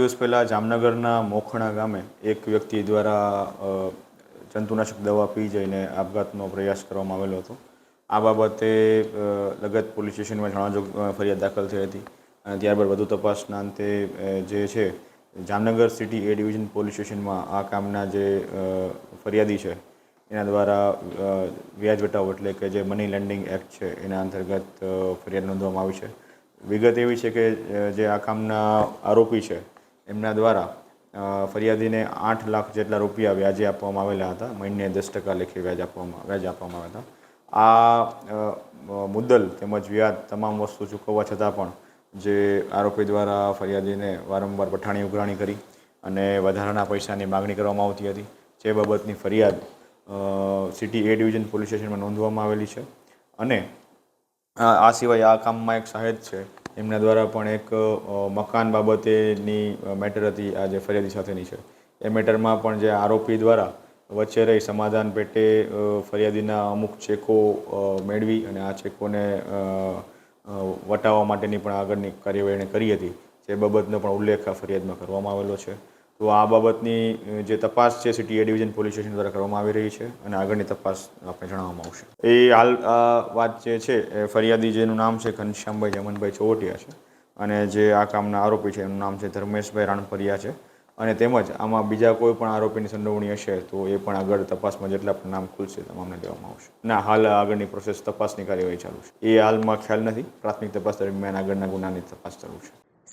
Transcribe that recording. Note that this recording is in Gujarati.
દિવસ પહેલાં જામનગરના મોખણા ગામે એક વ્યક્તિ દ્વારા જંતુનાશક દવા પી જઈને આપઘાતનો પ્રયાસ કરવામાં આવેલો હતો. આ બાબતે લગત પોલીસ સ્ટેશનમાં જણાવજો ફરિયાદ દાખલ થઈ હતી. અને ત્યારબાદ વધુ તપાસના અંતે જે છે, Jamnagar city A division police સ્ટેશનમાં આ કામના જે ફરિયાદી છે, એના દ્વારા વ્યાજ વટાવ એટલે કે જે મની લેન્ડિંગ એક્ટ છે, એના અંતર્ગત ફરિયાદ નોંધવામાં આવી છે. વિગત એવી છે કે જે આ કામના આરોપી છે એમના દ્વારા ફરિયાદીને આઠ લાખ જેટલા રૂપિયા વ્યાજે આપવામાં આવેલા હતા. મહિને દસ ટકા લેખે વ્યાજ આપવામાં વ્યાજ આપવામાં આવ્યા હતા. આ મુદ્દલ તેમજ વ્યાજ તમામ વસ્તુ ચૂકવવા છતાં પણ જે આરોપી દ્વારા ફરિયાદીને વારંવાર પઠાણી ઉઘરાણી કરી અને વધારાના પૈસાની માગણી કરવામાં આવતી હતી, જે બાબતની ફરિયાદ સિટી એ ડિવિઝન પોલીસ સ્ટેશનમાં નોંધવામાં આવેલી છે. અને, આ સિવાય આ કામમાં એક સાહેબ છે એમના દ્વારા પણ એક મકાન બાબતેની મેટર હતી આ જે ફરિયાદી સાથેની છે. એ મેટરમાં પણ જે આરોપી દ્વારા વચ્ચે રહી સમાધાન પેટે ફરિયાદીના અમુક ચેકો મેળવી અને આ ચેકોને વટાવવા માટેની પણ આગળની કાર્યવાહી કરી હતી. જે બાબતનો પણ ઉલ્લેખ આ ફરિયાદમાં કરવામાં આવેલો છે. તો આ બાબતની જે તપાસ છે city A division police station દ્વારા કરવામાં આવી રહી છે અને આગળની તપાસ આપણે જણાવવામાં આવશે. એ હાલ વાત જે છે એ ફરિયાદી જેનું નામ છે ઘનશ્યામભાઈ જમનભાઈ ચોવટિયા છે અને જે આ કામના આરોપી છે એનું નામ છે ધર્મેશભાઈ રાણપરિયા છે અને તેમજ આમાં બીજા કોઈ પણ આરોપીની સંડોવણી હશે તો એ પણ આગળ તપાસમાં જેટલા પણ નામ ખુલશે તમામને લેવામાં આવશે. ના, હાલ આગળની પ્રોસેસ તપાસની કાર્યવાહી ચાલુ છે. એ હાલમાં ખ્યાલ નથી. પ્રાથમિક તપાસ દરમિયાન આગળના ગુનાની તપાસ ચાલુ છે.